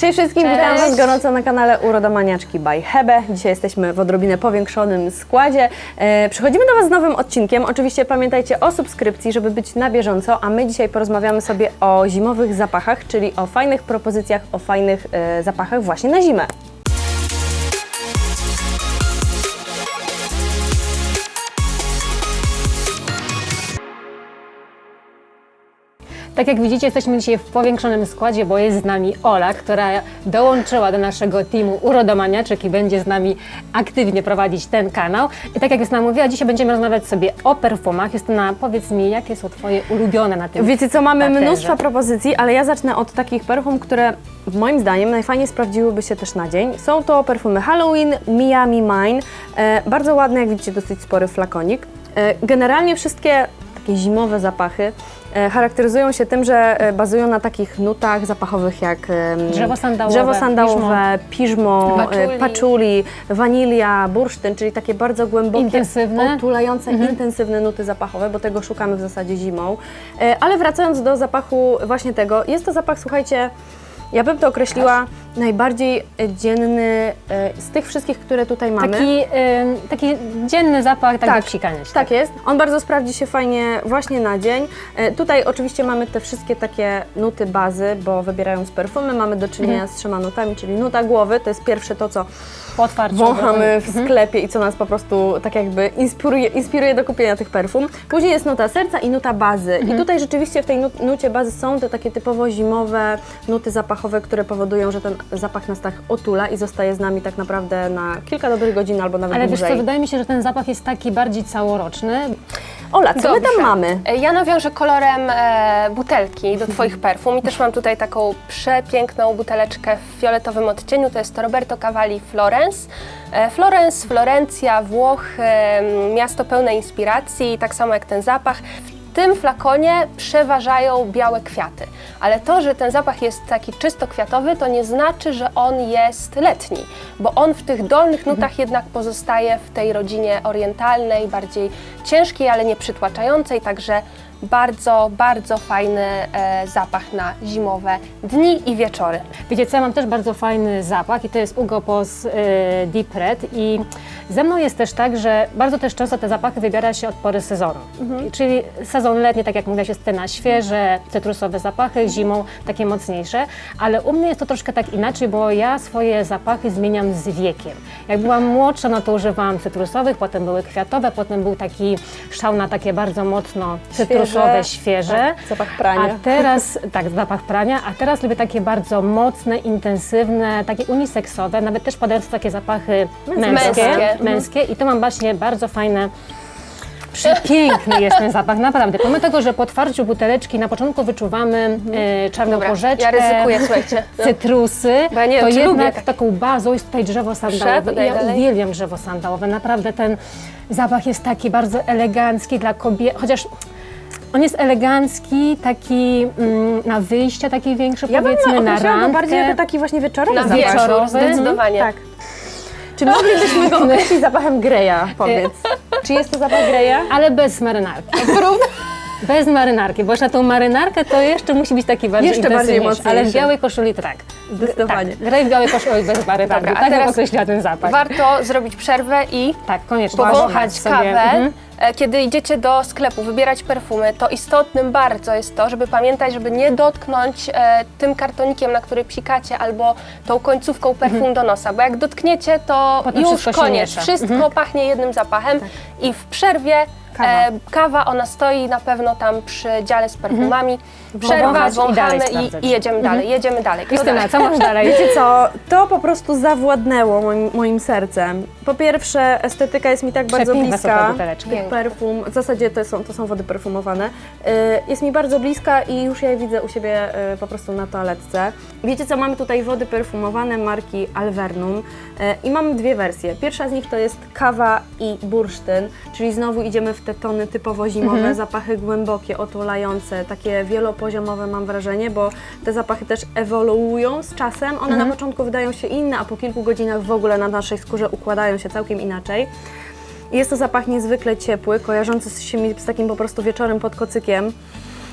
Cześć wszystkim, Cześć. witam Was gorąco na kanale Urodomaniaczki by Hebe. Dzisiaj jesteśmy w odrobinę powiększonym składzie. E, przychodzimy do Was z nowym odcinkiem. Oczywiście pamiętajcie o subskrypcji, żeby być na bieżąco, a my dzisiaj porozmawiamy sobie o zimowych zapachach, czyli o fajnych propozycjach, o fajnych e, zapachach właśnie na zimę. Tak jak widzicie, jesteśmy dzisiaj w powiększonym składzie, bo jest z nami Ola, która dołączyła do naszego teamu Urodomaniaczek i będzie z nami aktywnie prowadzić ten kanał. I tak jak nam mówiła, dzisiaj będziemy rozmawiać sobie o perfumach. Justyna, powiedz mi, jakie są Twoje ulubione na tym Wiecie co, mamy parterze? mnóstwo propozycji, ale ja zacznę od takich perfum, które moim zdaniem najfajniej sprawdziłyby się też na dzień. Są to perfumy Halloween, Miami Mine. E, bardzo ładny, jak widzicie, dosyć spory flakonik. E, generalnie wszystkie takie zimowe zapachy charakteryzują się tym, że e, bazują na takich nutach zapachowych jak Drzewo sandałowe, drzewo sandałowe piżmo, e, patchouli, wanilia, bursztyn, czyli takie bardzo głębokie, Intensywne. otulające, intensywne nuty zapachowe, bo tego szukamy w zasadzie zimą. E, Ale wracając do zapachu właśnie tego, jest to zapach, słuchajcie, ja bym to określiła najbardziej e, dzienny e, z tych wszystkich, które tutaj mamy. Taki, taki dzienny zapach, tak, Tak, psikania się. Tak jest. On bardzo sprawdzi się fajnie właśnie na dzień. E, Tutaj oczywiście mamy te wszystkie takie nuty bazy, bo wybierając perfumy mamy do czynienia z trzema nutami, czyli nuta głowy, to jest pierwsze to, co Po otwarciu. wąchamy w sklepie i co nas po prostu tak jakby inspiruje, inspiruje do kupienia tych perfum. Później jest nuta serca i nuta bazy. I tutaj rzeczywiście w tej nucie bazy są te takie typowo zimowe nuty zapachowe, które powodują, że ten zapach nas tak otula i zostaje z nami tak naprawdę na kilka dobrych godzin albo nawet Ale wiesz dłużej. co, wydaje mi się, że ten zapach jest taki bardziej całoroczny. Ola, co my tam mamy? E, Ja nawiążę kolorem e, butelki do Twoich perfum i też mam tutaj taką przepiękną buteleczkę w fioletowym odcieniu. To jest to Roberto Cavalli Florence. E, Florence, Florencja, Włoch, e, miasto pełne inspiracji, tak samo jak ten zapach. W tym flakonie przeważają białe kwiaty, ale to, że ten zapach jest taki czysto kwiatowy, to nie znaczy, że on jest letni, bo on w tych dolnych nutach jednak pozostaje w tej rodzinie orientalnej, bardziej ciężkiej, ale nie przytłaczającej, także bardzo, bardzo fajny e, zapach na zimowe dni i wieczory. Wiecie co, ja mam też bardzo fajny zapach i to jest Ugo Pos y, Deep Red i ze mną jest też tak, że bardzo też często te zapachy wybiera się od pory sezonu. I- Czyli sezon letni, tak jak mówiłaś, jest te na świeże, cytrusowe zapachy, zimą takie mocniejsze, ale u mnie jest to troszkę tak inaczej, bo ja swoje zapachy zmieniam z wiekiem. Jak byłam młodsza, no to używałam cytrusowych, potem były kwiatowe, potem był taki szał na takie bardzo mocno cytrusowe, świeże. Tak, zapach prania. A teraz, tak, zapach prania, a teraz lubię takie bardzo mocne, intensywne, takie uniseksowe, nawet też padające takie zapachy męskie, Męskie. męskie. i to mam właśnie bardzo fajne, przepiękny jest ten zapach, naprawdę. Pomimo tego, że po otwarciu buteleczki na początku wyczuwamy e, czarną Dobra, porzeczkę, ja ryzykuję, słuchajcie. No. cytrusy, Bo ja nie to czy lubię jednak takie. taką bazą jest tutaj drzewo sandałowe. Ja dalej. uwielbiam drzewo sandałowe, naprawdę ten zapach jest taki bardzo elegancki dla kobiet, chociaż on jest elegancki, taki mm, na wyjście, taki większy Ja bym powiedzmy na określała go randkę. bardziej jako taki właśnie wieczorowy Na zapach. wieczór, Wieczorowy. zdecydowanie. Tak. Czy moglibyśmy go określić zapachem Greya, powiedz? Czy jest to zapach Greya? Ale bez marynarki. Bez marynarki, bo już na tą marynarkę to jeszcze musi być taki bardziej Jeszcze bardziej intensywniejszy, Ale w mocniejszy. białej koszuli to tak. Zdecydowanie. Tak, graj w białej koszuli bez marynarki. Dobra, a tak bym teraz określiła ten zapach. Warto zrobić przerwę i tak, koniecznie. powąchać sobie. kawę. Mhm. E, Kiedy idziecie do sklepu wybierać perfumy, to istotnym bardzo jest to, żeby pamiętać, żeby nie dotknąć e, tym kartonikiem, na który psikacie, albo tą końcówką perfum do nosa, bo jak dotkniecie, to Mhm. Potem już wszystko się koniec. miesza. Wszystko pachnie jednym zapachem i w przerwie Kawa. E, kawa, ona stoi na pewno tam przy dziale z perfumami. Przerwa, Wąchać i dalej wąchamy i, sprawdzać. i jedziemy dalej, jedziemy dalej. Kto Justyna, dalej? co masz dalej? Wiecie co, to po prostu zawładnęło moim, moim sercem. Po pierwsze, estetyka jest mi tak bardzo Przepiękne są te bliska. buteleczki. Perfum, w zasadzie to są, to są wody perfumowane. Y, Jest mi bardzo bliska i już ja je widzę u siebie y, po prostu na toaletce. Wiecie co, mamy tutaj wody perfumowane marki Alvernum y, i mamy dwie wersje. Pierwsza z nich to jest kawa i bursztyn, czyli znowu idziemy w te tony typowo zimowe, zapachy głębokie, otulające, takie wielopoziomowe mam wrażenie, bo te zapachy też ewoluują z czasem. One na początku wydają się inne, a po kilku godzinach w ogóle na naszej skórze układają się całkiem inaczej. Jest to zapach niezwykle ciepły, kojarzący się mi z takim po prostu wieczorem pod kocykiem.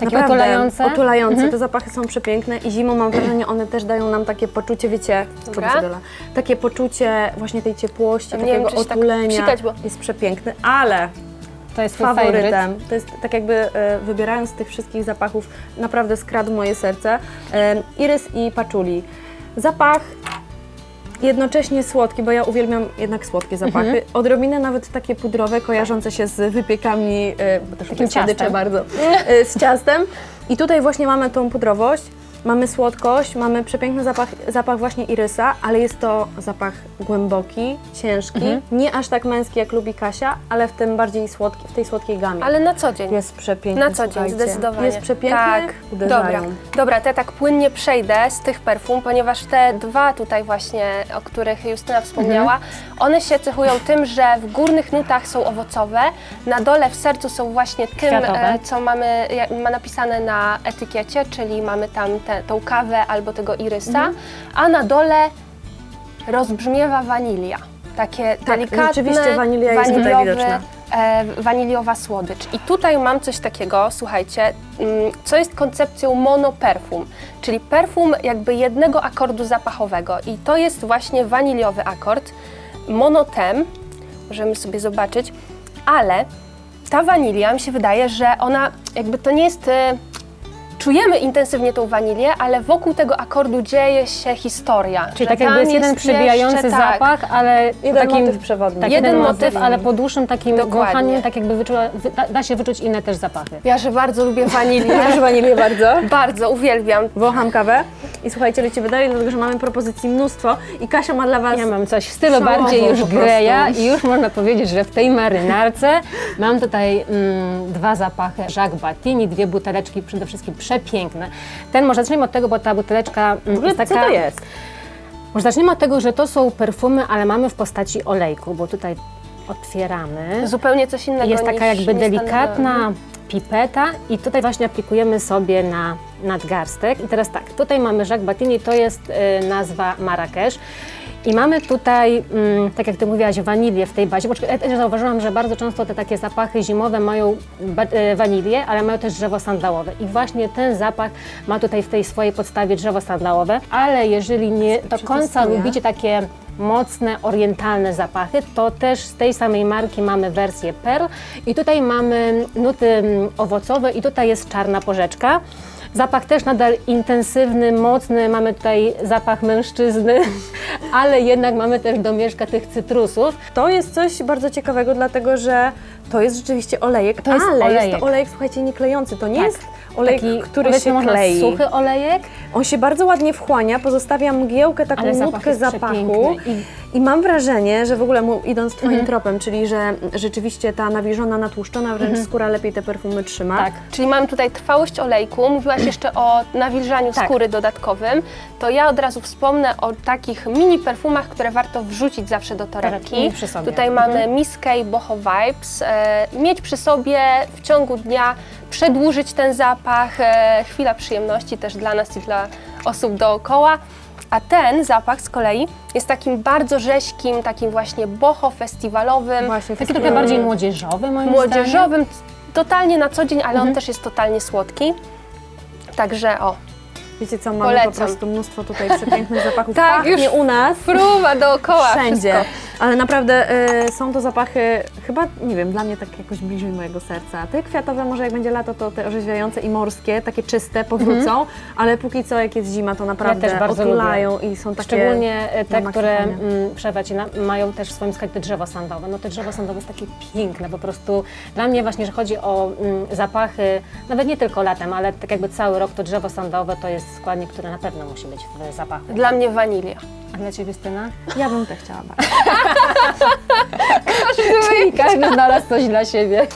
Takie Naprawdę, otulające. Otulające, te zapachy są przepiękne i zimą mam wrażenie, one też dają nam takie poczucie, wiecie, Dobra. takie poczucie właśnie tej ciepłości, Nie wiem, takiego się tak otulenia. psikać, bo- Jest przepiękny, ale To jest faworytem, to jest tak jakby e, wybierając z tych wszystkich zapachów, naprawdę skradł moje serce, e, irys i paczuli. Zapach jednocześnie słodki, bo ja uwielbiam jednak słodkie zapachy. Mhm. Odrobinę nawet takie pudrowe, kojarzące się z wypiekami, e, bo też Takim słodycze ciastem. bardzo, e, z ciastem. I tutaj właśnie mamy tą pudrowość, mamy słodkość, mamy przepiękny zapach, zapach właśnie irysa, ale jest to zapach głęboki, ciężki, Mhm. nie aż tak męski jak lubi Kasia, ale w tym bardziej słodki, w tej słodkiej gamie. Ale na co dzień. Jest przepiękny, Na co dzień, słuchajcie. zdecydowanie. Jest przepiękny, Tak, uderzają. dobra. Dobra, to ja tak płynnie przejdę z tych perfum, ponieważ te dwa tutaj właśnie, o których Justyna wspomniała, Mhm. one się cechują tym, że w górnych nutach są owocowe, na dole w sercu są właśnie tym, Kwiatowe. e, co mamy jak- ma napisane na etykiecie, czyli mamy tam te, tą kawę albo tego irysa, Mhm. a na dole rozbrzmiewa wanilia. Takie delikatne, Tak, rzeczywiście wanilia jest tutaj widoczna. e, waniliowa słodycz. I tutaj mam coś takiego, słuchajcie, mm, co jest koncepcją monoperfum, czyli perfum jakby jednego akordu zapachowego. I to jest właśnie waniliowy akord, monotem, możemy sobie zobaczyć, ale ta wanilia mi się wydaje, że ona jakby to nie jest... Czujemy intensywnie tą wanilię, ale wokół tego akordu dzieje się historia. Czyli tak jakby jest jeden przebijający jeszcze, tak, zapach, ale Jeden takim, motyw przewodni. Tak, Jeden jeden, motyw. ale po dłuższym takim wąchaniu tak jakby wyczuła, wy- da, da się wyczuć inne też zapachy. Ja, że bardzo lubię wanilię. Ja wanilię bardzo. bardzo, uwielbiam. Wącham kawę i słuchajcie, lecimy dalej, dlatego że mamy propozycji mnóstwo i Kasia ma dla Was... Ja mam coś w stylu Szałową bardziej już greja i już można powiedzieć, że w tej marynarce mam tutaj mm, dwa zapachy Jacques Batini, dwie buteleczki przede wszystkim przepiękne. Ten może zacznijmy od tego, bo ta buteleczka mm, W ogóle jest taka... co to jest? Może zacznijmy od tego, że to są perfumy, ale mamy w postaci olejku, bo tutaj otwieramy. Zupełnie coś innego Jest niż taka jakby niestandardowe. delikatna pipeta i tutaj właśnie aplikujemy sobie na nadgarstek. I teraz tak, tutaj mamy Jacques Batini, to jest y, nazwa Marrakesz. I mamy tutaj, mm, tak jak Ty mówiłaś, wanilię w tej bazie. Bo ja też zauważyłam, że bardzo często te takie zapachy zimowe mają e, wanilię, ale mają też drzewo sandałowe. I właśnie ten zapach ma tutaj w tej swojej podstawie drzewo sandałowe. Ale jeżeli nie do końca lubicie takie mocne, orientalne zapachy, to też z tej samej marki mamy wersję Pearl i tutaj mamy nuty mm, owocowe i tutaj jest czarna porzeczka. Zapach też nadal intensywny, mocny, mamy tutaj zapach mężczyzny, ale jednak mamy też domieszka tych cytrusów. To jest coś bardzo ciekawego, dlatego że to jest rzeczywiście olejek, To jest ale jest olejek. to olejek, słuchajcie, nie klejący. To nie Tak. jest olejek, Taki, który powiedzmy, się można klei. suchy olejek, On się bardzo ładnie wchłania, pozostawia mgiełkę, taką Ale zapach nutkę jest zapachu. przepiękny I... mam wrażenie, że w ogóle mu, idąc Twoim Mhm. tropem, czyli że rzeczywiście ta nawilżona, natłuszczona wręcz skóra lepiej te perfumy trzyma. tak. Czyli mam tutaj trwałość olejku. Mówiłaś jeszcze o nawilżaniu Tak. skóry dodatkowym. To ja od razu wspomnę o takich mini perfumach, które warto wrzucić zawsze do torebki. Sobie. Tutaj Mhm. mamy Miss K Boho Vibes. E, mieć przy sobie w ciągu dnia, przedłużyć ten zapach. E, chwila przyjemności też dla nas i dla osób dookoła. A ten zapach z kolei jest takim bardzo rześkim, takim właśnie boho festiwalowym. Właśnie, Taki trochę bardziej młodzieżowy moim zdaniem. młodzieżowym, totalnie na co dzień, ale Mhm. on też jest totalnie słodki. Także o, Wiecie co, mamy Polecam. po prostu mnóstwo tutaj przepięknych zapachów. Tak, Pachnie już u nas. fruwa dookoła Wszędzie. wszystko. Ale naprawdę y, są to zapachy, chyba, nie wiem, dla mnie tak jakoś bliżej mojego serca. Te kwiatowe, może jak będzie lato, to te orzeźwiające i morskie, takie czyste, powrócą, ale póki co, jak jest zima, to naprawdę też bardzo otulają i są takie... Szczególnie e, te, które mm, przerwać na, mają też w swoim sklepie drzewo sandowe. No to drzewo sandowe jest takie piękne, po prostu dla mnie właśnie, że chodzi o mm, zapachy, nawet nie tylko latem, ale tak jakby cały rok to drzewo sandowe to jest składnik, który na pewno musi być w zapachu. Dla mnie wanilia. A dla Ciebie, Styna? Ja bym te chciała bardzo. Czyli każdy znalazł coś dla siebie.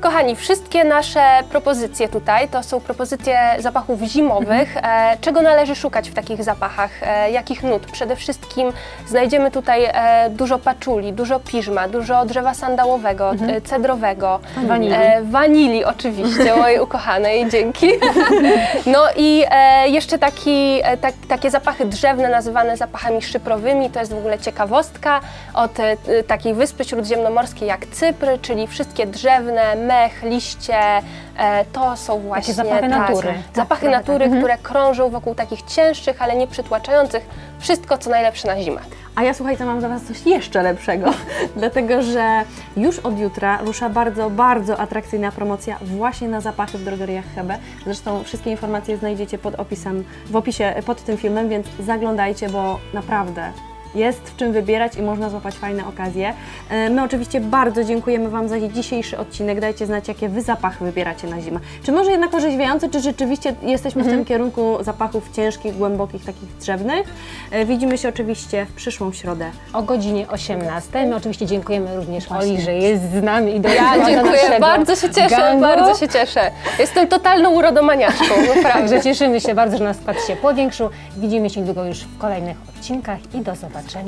Kochani, wszystkie nasze propozycje tutaj to są propozycje zapachów zimowych. E, czego należy szukać w takich zapachach? E, jakich nut? Przede wszystkim znajdziemy tutaj e, dużo paczuli, dużo piżma, dużo drzewa sandałowego, e, cedrowego, Wanilii. E, wanilii oczywiście, mojej ukochanej, dzięki. No i e, jeszcze taki, e, tak, takie zapachy drzewne nazywane zapachami szyprowymi, to jest w ogóle ciekawostka od e, takiej wyspy śródziemnomorskiej jak Cypr, czyli wszystkie drzewne, mech, liście, e, to są właśnie zapachy tak, natury. Zapachy Tak, natury, które krążą wokół takich cięższych, ale nie przytłaczających. Wszystko, co najlepsze na zimę. A ja słuchajcie, mam dla Was coś jeszcze lepszego, dlatego że już od jutra rusza bardzo, bardzo atrakcyjna promocja właśnie na zapachy w drogeriach Hebe. Zresztą wszystkie informacje znajdziecie pod opisem, w opisie pod tym filmem, więc zaglądajcie, bo naprawdę jest w czym wybierać i można złapać fajne okazje. E, My oczywiście bardzo dziękujemy Wam za dzisiejszy odcinek. Dajcie znać, jakie Wy zapachy wybieracie na zimę. Czy może jednak orzeźwiające, czy rzeczywiście jesteśmy w tym kierunku zapachów ciężkich, głębokich, takich drzewnych? E, Widzimy się oczywiście w przyszłą środę. O godzinie 18. My oczywiście dziękujemy również Oli, że jest z nami i do Ja dziękuję, bardzo się cieszę, gangu. bardzo się cieszę. Jestem totalną urodomaniaczką, naprawdę. Także cieszymy się bardzo, że nasz skład się powiększył. Widzimy się niedługo już w kolejnych odcinkach i do zobaczenia. ใช่ไ